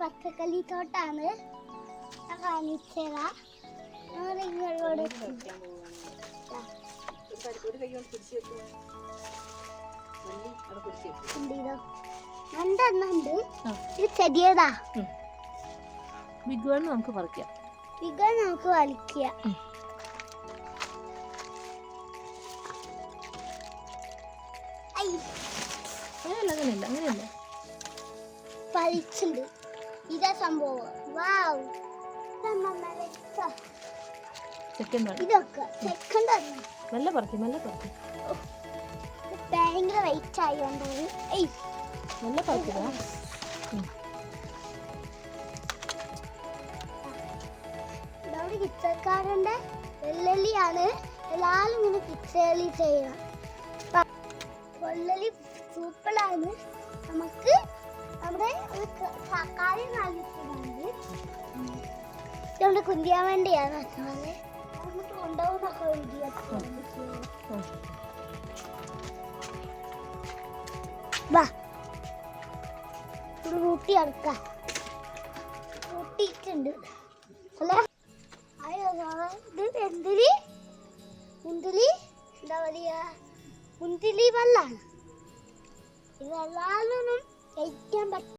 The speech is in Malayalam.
പച്ചക്കറി തോട്ടാണ് ഞാൻ കാണിച്ചതാ. ഇത് ചെറിയതാ ബിഗ് വൺ നമുക്ക് പറിക്കാം. നമുക്ക് അങ്ങനെയല്ല അങ്ങനെയല്ല വലിച്ചുണ്ട് ഇതാ സംഭവം. വാവ്. ഇതൊക്കെ സെക്കൻഡ് മെല്ലെ പറിക്കും മെല്ലെ പറിക്കും. ഭയങ്കര വെയിറ്റ് ആയതുകൊണ്ടാണ് മെല്ലെ പറിക്കുക ഇതവിടെ കിച്ചക്കാരന്റെ വെള്ളലിയാണ്. എല്ലാവരും ഇങ്ങനെ കിച്ചളി ചെയ്യണം വെള്ളലി സൂപ്പറാണ് നമുക്ക് കുന്തിയാൻ വേണ്ടിയാണ് നമുക്ക് കൊണ്ടുപോകുന്നൊക്കെ വാ. ഒരു കൂട്ടി അടുക്കാം കൂട്ടിയിട്ടുണ്ട് അല്ലേ? ഇത് എന്തിരി മുന്തിരി എന്താ പറയുക മുന്തിരി വെള്ളമാണ് ഇത് വെള്ളാലൊന്നും കഴിക്കാൻ പറ്റും